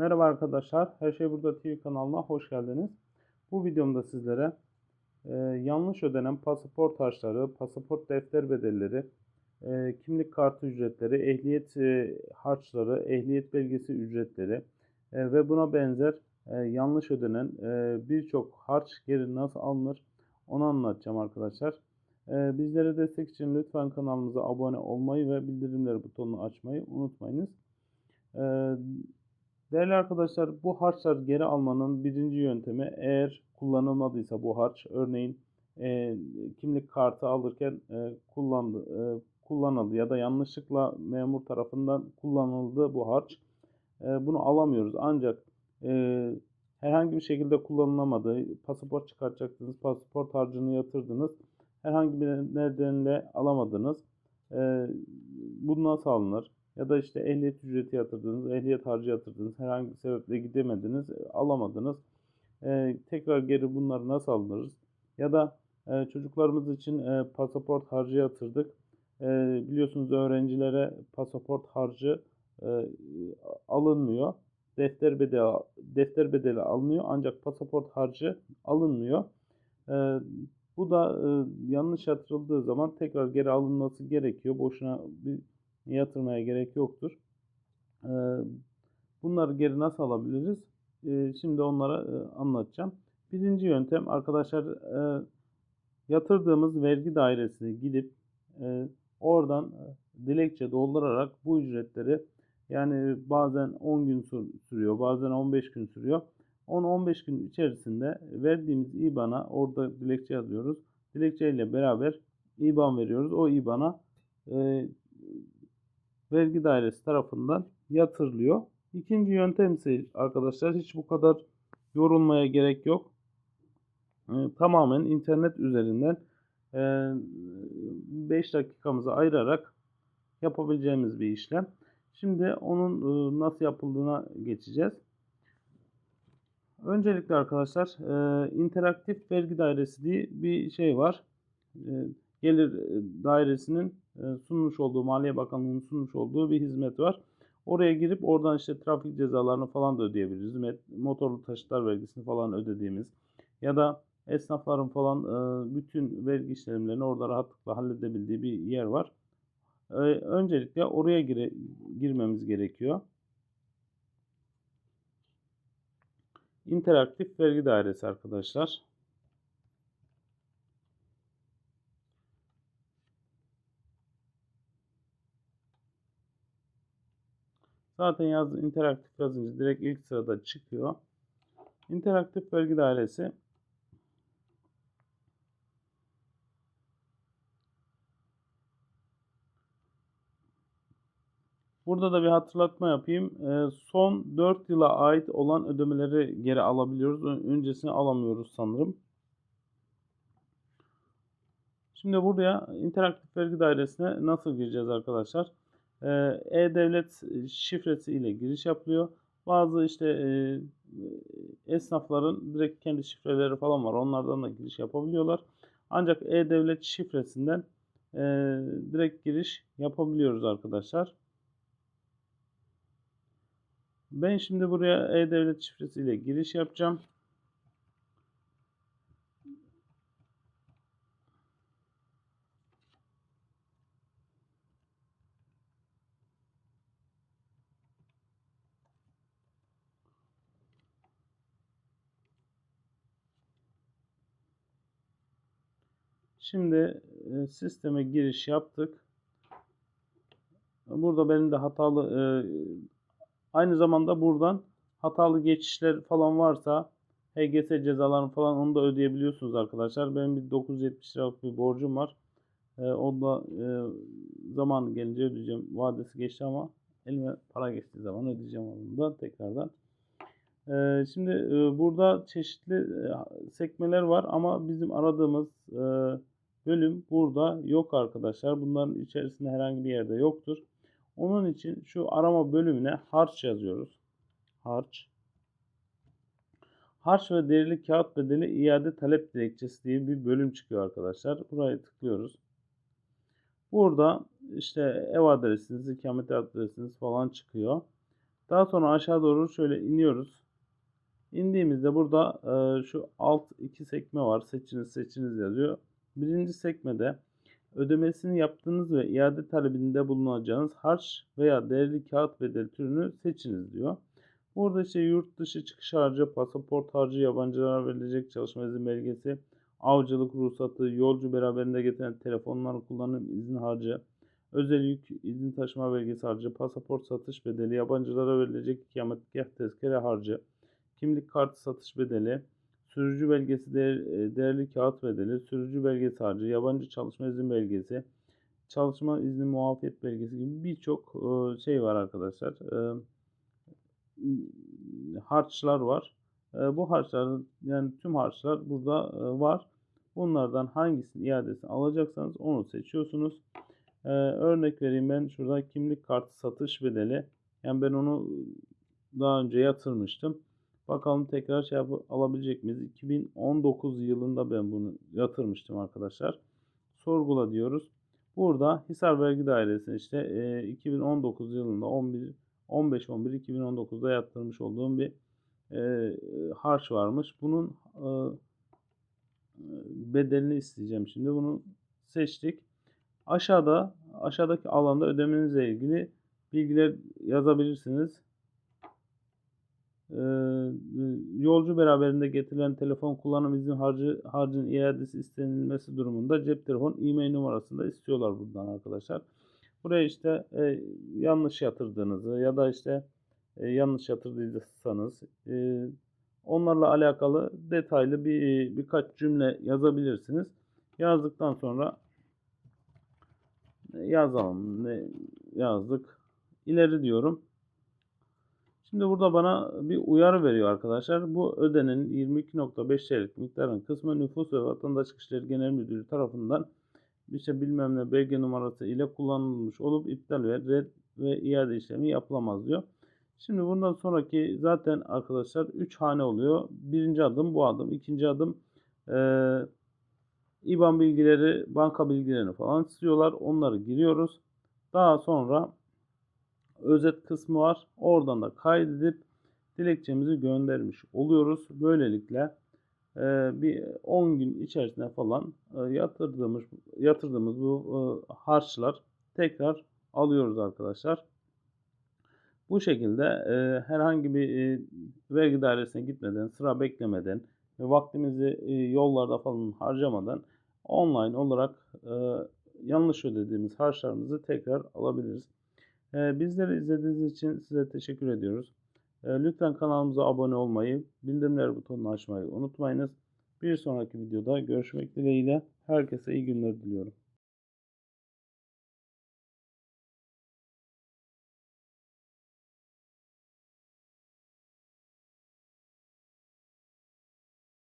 Merhaba arkadaşlar, Her Şey Burada TV kanalına hoş geldiniz. Bu videomda sizlere e, yanlış ödenen pasaport harçları, pasaport defter bedelleri, e, kimlik kartı ücretleri, ehliyet e, harçları, ehliyet belgesi ücretleri e, ve buna benzer e, yanlış ödenen e, birçok harç geri nasıl alınır onu anlatacağım arkadaşlar. E, bizlere destek için lütfen kanalımıza abone olmayı ve bildirimleri butonunu açmayı unutmayınız. E, Değerli arkadaşlar bu harçlar geri almanın birinci yöntemi eğer kullanılmadıysa bu harç örneğin e, kimlik kartı alırken e, kullandı, e, kullanıldı ya da yanlışlıkla memur tarafından kullanıldı bu harç. E, bunu alamıyoruz. Ancak e, herhangi bir şekilde kullanılamadı. Pasaport çıkartacaktınız pasaport harcını yatırdınız. Herhangi bir nedenle alamadınız. E, bu nasıl alınır? Ya da işte ehliyet ücreti yatırdınız, ehliyet harcı yatırdınız, herhangi bir sebeple gidemediniz, e, alamadınız. Ee, tekrar geri bunları nasıl alırız? Ya da e, çocuklarımız için e, pasaport harcı yatırdık. E, biliyorsunuz öğrencilere pasaport harcı e, alınmıyor. Defter bedeli, defter bedeli alınıyor ancak pasaport harcı alınmıyor. E, bu da e, yanlış yatırıldığı zaman tekrar geri alınması gerekiyor. Boşuna bir yatırmaya gerek yoktur. Bunları geri nasıl alabiliriz? Şimdi onlara anlatacağım. Birinci yöntem arkadaşlar yatırdığımız vergi dairesine gidip oradan dilekçe doldurarak bu ücretleri yani bazen 10 gün sürüyor, bazen 15 gün sürüyor. 10-15 gün içerisinde verdiğimiz IBAN'a orada dilekçe yazıyoruz. Dilekçe ile beraber IBAN veriyoruz. O IBAN'a vergi dairesi tarafından yatırılıyor. İkinci yöntem ise arkadaşlar hiç bu kadar yorulmaya gerek yok. E, tamamen internet üzerinden e, 5 dakikamızı ayırarak yapabileceğimiz bir işlem. Şimdi onun e, nasıl yapıldığına geçeceğiz. Öncelikle arkadaşlar e, interaktif vergi dairesi diye bir şey var. E, gelir dairesinin e, sunmuş olduğu, Maliye Bakanlığı'nın sunmuş olduğu bir hizmet var. Oraya girip oradan işte trafik cezalarını falan da ödeyebiliriz. Motorlu taşıtlar vergisini falan ödediğimiz ya da esnafların falan e, bütün vergi işlemlerini orada rahatlıkla halledebildiği bir yer var. E, öncelikle oraya gire, girmemiz gerekiyor. İnteraktif vergi dairesi arkadaşlar. Zaten yaz, interaktif yazınca direkt ilk sırada çıkıyor. İnteraktif bölge dairesi Burada da bir hatırlatma yapayım. Ee, son 4 yıla ait olan ödemeleri geri alabiliyoruz. Öncesini alamıyoruz sanırım. Şimdi buraya interaktif vergi dairesine nasıl gireceğiz arkadaşlar? Ee, E-Devlet şifresi ile giriş yapılıyor. Bazı işte e, esnafların direkt kendi şifreleri falan var. Onlardan da giriş yapabiliyorlar. Ancak E-Devlet şifresinden e, direkt giriş yapabiliyoruz arkadaşlar. Ben şimdi buraya E-Devlet şifresiyle giriş yapacağım. Şimdi e, sisteme giriş yaptık. Burada benim de hatalı e, aynı zamanda buradan hatalı geçişler falan varsa HGS cezalarını falan onu da ödeyebiliyorsunuz arkadaşlar. Benim bir 970 liralık bir borcum var. E, o da zaman gelince ödeyeceğim. Vadesi geçti ama elime para geçtiği zaman ödeyeceğim onu da tekrardan. Şimdi burada çeşitli sekmeler var ama bizim aradığımız bölüm burada yok arkadaşlar. Bunların içerisinde herhangi bir yerde yoktur. Onun için şu arama bölümüne harç yazıyoruz. Harç. Harç ve derili kağıt bedeli iade talep dilekçesi diye bir bölüm çıkıyor arkadaşlar. Buraya tıklıyoruz. Burada işte ev adresiniz, ikamet adresiniz falan çıkıyor. Daha sonra aşağı doğru şöyle iniyoruz. İndiğimizde burada e, şu alt iki sekme var. Seçiniz seçiniz yazıyor. Birinci sekmede ödemesini yaptığınız ve iade talebinde bulunacağınız harç veya değerli kağıt bedel türünü seçiniz diyor. Burada işte yurt dışı çıkış harcı, pasaport harcı, yabancılara verilecek çalışma izin belgesi, avcılık ruhsatı, yolcu beraberinde getiren telefonlar kullanım izin harcı, özel yük izin taşıma belgesi harcı, pasaport satış bedeli, yabancılara verilecek ikametgah tezkere harcı, kimlik kartı satış bedeli, sürücü belgesi e, değerli kağıt bedeli, sürücü belgesi harcı, yabancı çalışma izin belgesi, çalışma izni muafiyet belgesi gibi birçok e, şey var arkadaşlar. E, harçlar var. Bu harçların yani tüm harçlar burada var. Bunlardan hangisinin iadesini alacaksanız onu seçiyorsunuz. Örnek vereyim ben şurada kimlik kartı satış bedeli. Yani ben onu daha önce yatırmıştım. Bakalım tekrar şey alabilecek miyiz? 2019 yılında ben bunu yatırmıştım arkadaşlar. Sorgula diyoruz. Burada Hisar Vergi Dairesi işte e, 2019 yılında 11 15-11-2019'da yatırmış olduğum bir e, harç varmış. Bunun e, bedelini isteyeceğim şimdi. Bunu seçtik. Aşağıda aşağıdaki alanda ödemenizle ilgili bilgiler yazabilirsiniz. Yolcu beraberinde getirilen telefon kullanım izni harcı harcın iadesi istenilmesi durumunda cep telefon e-mail numarasında istiyorlar buradan arkadaşlar. Buraya işte e, yanlış yatırdığınızı ya da işte e, yanlış yatırdıysanız e, onlarla alakalı detaylı bir birkaç cümle yazabilirsiniz. Yazdıktan sonra yazalım. Ne yazdık? İleri diyorum. Şimdi burada bana bir uyarı veriyor arkadaşlar. Bu ödenenin 22.5 TL'lik miktarın kısmı Nüfus ve Vatandaşlık İşleri Genel Müdürlüğü tarafından işte bilmem ne belge numarası ile kullanılmış olup iptal ve red ve iade işlemi yapılamaz diyor. Şimdi bundan sonraki zaten arkadaşlar 3 hane oluyor. Birinci adım bu adım. ikinci adım e, IBAN bilgileri, banka bilgilerini falan istiyorlar. Onları giriyoruz. Daha sonra özet kısmı var. Oradan da kaydedip dilekçemizi göndermiş oluyoruz. Böylelikle e, bir 10 gün içerisinde falan e, yatırdığımız yatırdığımız bu e, harçlar tekrar alıyoruz arkadaşlar. Bu şekilde herhangi bir vergi dairesine gitmeden, sıra beklemeden vaktimizi yollarda falan harcamadan online olarak yanlış ödediğimiz harçlarımızı tekrar alabiliriz. E, bizleri izlediğiniz için size teşekkür ediyoruz. E, lütfen kanalımıza abone olmayı, bildirimler butonunu açmayı unutmayınız. Bir sonraki videoda görüşmek dileğiyle herkese iyi günler diliyorum.